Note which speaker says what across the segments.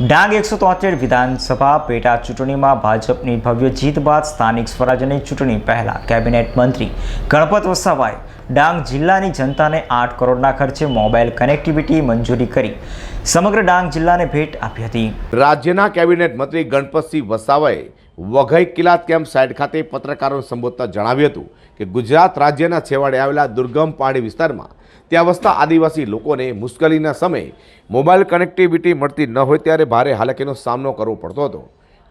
Speaker 1: ડાંગ એકસો તોતેર વિધાનસભા પેટા ચૂંટણીમાં ભાજપની ભવ્ય જીત બાદ સ્થાનિક સ્વરાજ્યની ચૂંટણી પહેલા કેબિનેટ મંત્રી ગણપત વસાવાએ ડાંગ જિલ્લાની જનતાને આઠ કરોડના ખર્ચે મોબાઈલ કનેક્ટિવિટી મંજૂરી કરી. સમગ્ર ડાંગ જિલ્લાને ભેટ આપી હતી.
Speaker 2: રાજ્યના કેબિનેટ મંત્રી ગણપતસિંહ વસાવાએ વઘઈ કિલાત કેમ્પ સાઇટ ખાતે પત્રકારોને સંબોધતા જણાવ્યું હતું કે ગુજરાત રાજ્યના છેવાડે આવેલા દુર્ગમ પહાડી વિસ્તારમાં ત્યાં વસતા આદિવાસી લોકોને મુશ્કેલીના સમયે મોબાઈલ કનેક્ટિવિટી મળતી ન હોય ત્યારે ભારે હાલાકીનો સામનો કરવો પડતો હતો.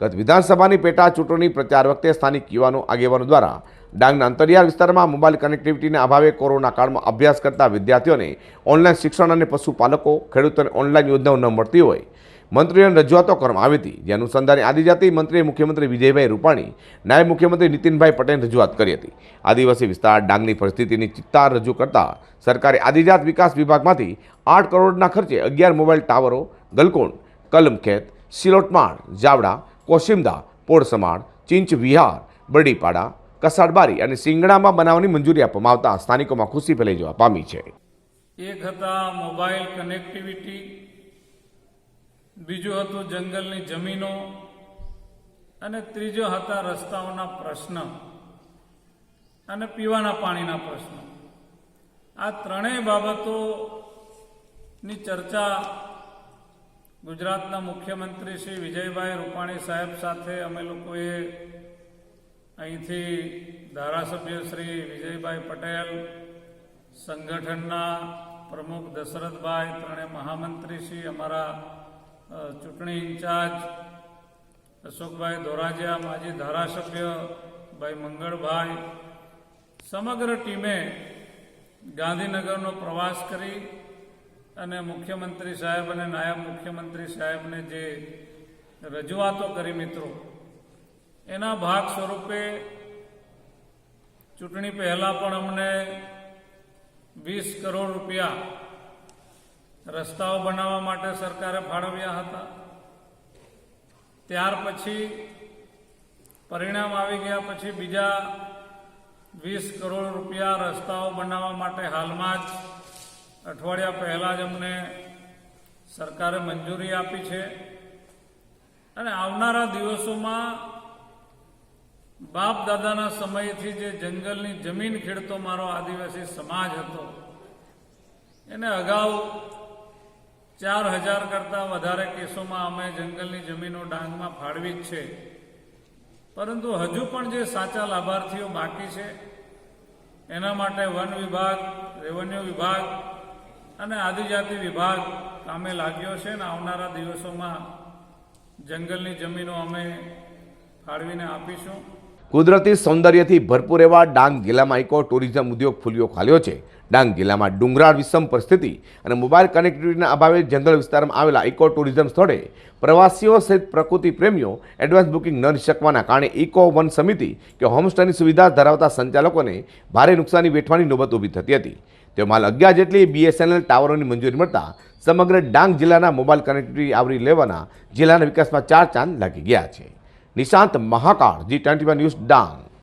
Speaker 2: ગત વિધાનસભાની પેટા ચૂંટણી પ્રચાર વખતે સ્થાનિક યુવાનો આગેવાનો દ્વારા ડાંગના અંતરિયાળ વિસ્તારમાં મોબાઈલ કનેક્ટિવિટીના અભાવે કોરોના કાળમાં અભ્યાસ કરતા વિદ્યાર્થીઓને ઓનલાઈન શિક્ષણ અને પશુપાલકો, ખેડૂતોને ઓનલાઈન યોજનાઓ ન મળતી હોય મંત્રીઓને રજૂઆતો કરવામાં આવી હતી. જે અનુસંધાને આદિજાતિ મંત્રીએ મુખ્યમંત્રી વિજયભાઈ રૂપાણી, નાયબ મુખ્યમંત્રી નીતિનભાઈ પટેલ રજૂઆત કરી હતી. આદિવાસી વિસ્તાર, ડાંગની પરિસ્થિતિની ચિત્તાર રજૂ કરતા સરકારે આદિજાત વિકાસ વિભાગમાંથી આઠ કરોડના ખર્ચે અગિયાર મોબાઈલ ટાવરો ગલકોણ કલમખેત સિલોટમાળ જાવડા, કોશિમદા, પોળસમાળ, ચિંચ વિહાર, બરડીપાડા, કસાડબારી અને સિંગડામાં બનાવવાની મંજૂરી આપવામાં આવતા સ્થાનિકોમાં ખુશી ફેલાઈ જવા પામી છે.
Speaker 3: એક હતા મોબાઈલ કનેક્ટિવિટી બીજું હતું જંગલની જમીનો અને ત્રીજો હતા રસ્તાઓના પ્રશ્ન અને પીવાના પાણીના પ્રશ્નો. આ ત્રણેય બાબતોની ચર્ચા ગુજરાતના મુખ્યમંત્રી શ્રી વિજયભાઈ રૂપાણી સાહેબ સાથે અમે લોકોએ અહીંથી ધારાસભ્ય શ્રી વિજયભાઈ પટેલ, સંગઠનના પ્રમુખ દશરથભાઈ, ત્રણેય મહામંત્રી શ્રી અમારા ચૂંટણી ઇન્ચાર્જ અશોકભાઈ ધોરાજીયા, માજી ધારાસભ્ય ભાઈ મંગળભાઈ, સમગ્ર ટીમે ગાંધીનગરનો પ્રવાસ કરી અને મુખ્યમંત્રી સાહેબ અને નાયબ મુખ્યમંત્રી સાહેબને જે રજૂઆતો કરી મિત્રો, એના ભાગ સ્વરૂપે ચૂંટણી પહેલાં પણ અમને વીસ કરોડ રૂપિયા રસ્તાઓ બનાવવા માટે સરકારે ફાળવ્યા હતા. ત્યાર પછી પરિણામ આવી ગયા પછી બીજા વીસ કરોડ રૂપિયા રસ્તાઓ બનાવવા માટે હાલમાં જ અઠવાડિયા પહેલાં જ અમને સરકારે મંજૂરી આપી છે. અને આવનારા દિવસોમાં બાપ દાદાના સમયથી જે જંગલની જમીન ખેડતો મારો આદિવાસી સમાજ હતો, એને અગાઉ ચાર હજાર કરતાં વધારે કેસોમાં અમે જંગલની જમીનો ડાંગમાં ફાળવી જ છે. પરંતુ હજુ પણ જે સાચા લાભાર્થીઓ બાકી છે, એના માટે વન વિભાગ, રેવન્યુ વિભાગ અને આદિજાતિ વિભાગ કામે લાગ્યો છે ને આવનારા દિવસોમાં જંગલની જમીનો અમે ફાળવીને આપીશું.
Speaker 2: કુદરતી સૌંદર્યથી ભરપૂર એવા ડાંગ જિલ્લામાં ઇકો ટુરિઝમ ઉદ્યોગ ફૂલ્યો ખાલ્યો છે. ડાંગ જિલ્લામાં ડુંગરાળ વિષમ પરિસ્થિતિ અને મોબાઈલ કનેક્ટિવિટીના અભાવે જંગલ વિસ્તારમાં આવેલા ઇકો ટુરિઝમ સ્થળે પ્રવાસીઓ સહિત પ્રકૃતિ પ્રેમીઓ એડવાન્સ બુકિંગ ન શકવાના કારણે ઇકો વન સમિતિ કે હોમસ્ટેની સુવિધા ધરાવતા સંચાલકોને ભારે નુકસાની વેઠવાની નોબત ઊભી થતી હતી. તેમાં માલ અગિયાર જેટલી બીએસએનએલ ટાવરોની મંજૂરી મળતા સમગ્ર ડાંગ જિલ્લાના મોબાઈલ કનેક્ટિવિટી આવરી લેવાના જિલ્લાના વિકાસમાં ચાર ચાંદ લાગી ગયા છે. Nishant Mahakal ji twenty news Dang.